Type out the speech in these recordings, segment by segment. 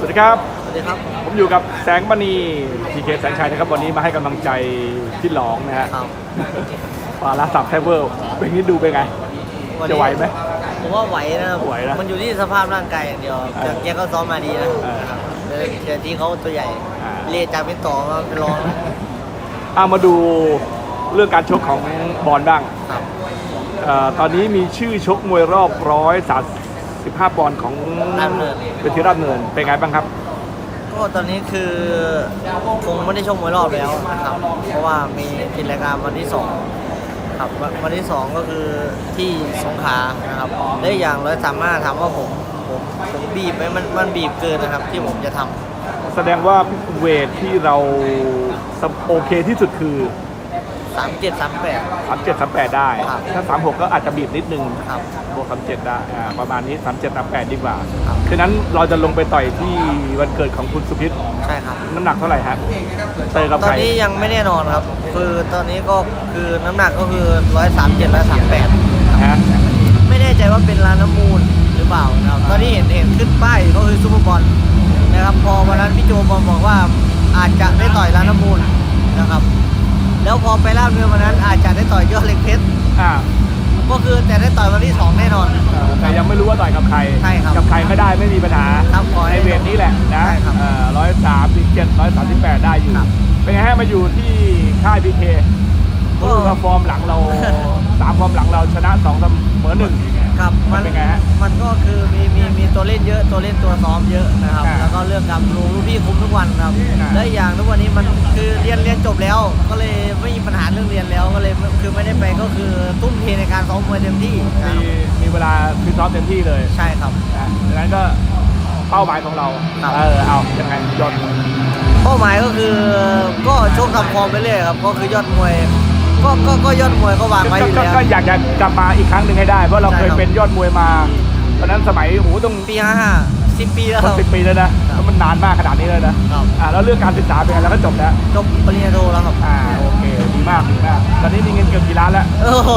สวัสดีครับ สวัสดีครับ ผมอยู่กับแสงมณีพีเคแสงชัยนะครับ วันนี้มาให้กำลังใจพี่หลองนะฮะครับปาลาสับแทเวอร์เป็นนี้ดูเป็นไงนนี้จะไหวไหม ผมว่าไหวนะครับไหวนะมันอยู่ที่สภาพร่างกายอย่างเดียวเออจากแกเขาซ้อมมาดีนะเออนะครับเดี๋ยวที่เขาตัวใหญ่ อ่า เรียกจากเป็นต่อมาเป็นรองนะเอามาดูเรื่องการชกของบอลบ้างครับ เอ่อตอนนี้มีชื่อชกมวยรอบร้อยสาม สิบห้าปอนด์ของราชดำเนิน เป็นที่ราชดำเนิน เป็นไงบ้างครับ ก็ตอนนี้คือคงไม่ได้ชมมวยรอบแล้วนะครับ เพราะว่ามีกิจรายการวันที่สองครับวันวันที่สองก็คือที่สงขลานะครับและอีกอย่างร้อยสามารถถามว่าผมผมผมบีบไหมมันมันบีบเกินนะครับ ที่ผมจะทำแสดงว่าเวทที่เราโอเคที่สุดคือ สามเจ็ดสามแปด37 38ได้ ครับ ถ้า36ก็อาจจะบีบนิดนึงครับ บวก37ได้อ่าประมาณนี้37 38ดีกว่าครับ ฉะนั้นเราจะลงไปต่อยที่วันเกิดของคุณสุพิษใช่ครับ น้ำหนักเท่าไหร่ฮะเตยกับตอใครนนี้ยังไม่แน่นอนครับ คือตอนนี้ก็คือน้ำหนักก็คือร้อยสามเจ็ดร้อยสามแปดฮะไม่แน่ใจว่าเป็นร้านน้ำมูลหรือเปล่านะครับตอนนี้เห็นเห็นขึ้นป้ายก็คือซูเปอร์บอลนะครับพอวันนั้นพี่โจบอลบอกว่าอาจจะได้ต่อยร้านน้ำมูลนะครับ แล้วพอไปล่าบเรือวันนั้นอาจจะได้ต่อยยอดเล็กเพชรอ่าก็คือแต่ได้ต่อยวันที่สองแน่นอน แต่ยังไม่รู้ว่าต่อยกับใคร ใช่ครับกับใครก็ได้ไม่มีปัญหาครับขอให้ในเวทนี้แหละนะใช่ครับร้อยสามสิบเจ็ดร้อยสามสิบแปดได้อยู่ครับเป็นไงฮะมาอยู่ที่ค่ายพีเคก็รู้ว่าฟอร์มหลังเราสามฟอร์มหลังเราชนะสองเสมอหนึ่งครับมันเป็นไงฮะมันก็คือมีมีมีตัวเล่นเยอะตัวเล่นตัวซ้อมเยอะนะครับ อ่าแล้วก็เรื่องการรู้ลูกพี่คุมทุกวันครับอ่าและอีกอย่างทุกวันนี้มันคือเรียนเรียนจบแล้ว ก็เลยไม่มีปัญหาเรื่องเรียนแล้วก็เลยคือไม่ได้ไปก็คือทุ่มเทในการซ้อมมวยเต็มที่นะมีมีเวลาฟิตซ้อมเต็มที่เลยใช่ครับนะดังนั้นก็เป้าหมายของเราครับ เออเอายังไงยอดเป้าหมายก็คือก็ชกทำฟอร์มไปเรื่อยครับก็คือยอดมวยก็ก็ก็ยอดมวยก็วางไว้อยู่ก็แล้ว ก็อยากจะกลับมาอีกครั้งหนึ่งให้ได้ เพราะเราใช่เคยครับ เป็นยอดมวยมาตอนนั้นสมัยโอ้โหต้อง ปีห้าห้า สิบปีแล้วครับสิบปีแล้วนะครับแล้วมันนานมากขนาดนี้เลยนะครับอ่าแล้วเรื่องการศึกษาเป็นไงแล้วก็จบแล้วจบปริญญาโทแล้วครับอ่าโอเคดีมากดีมากตอนนี้มีเงินเก็บกี่ล้านแล้ว โอ้โห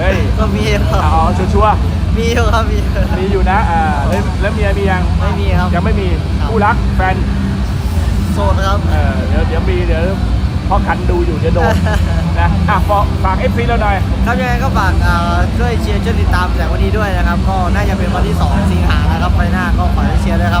เฮ้ย ก็มีครับเอาชัวร์มีอยู่ครับมีๆมีอยู่นะอ่าแล้วแล้วเมียมียังไม่มีครับ ยังไม่มีครับ คู่รักแฟนโสดครับเออเดี๋ยวเดี๋ยวมีเดี๋ยวพ่อคันดูอยู่เดี๋ยวโดนนะอะฝากฝากเอฟซีเราหน่อยครับยังไงก็ฝากเอ่อช่วยเชียร์ช่วยติดตามแสงวันนี้ด้วยนะครับ ก็น่าจะเป็นวันที่ 2 สิงหานะครับไฟหน้าก็ฝากให้เชียร์ด้วยครั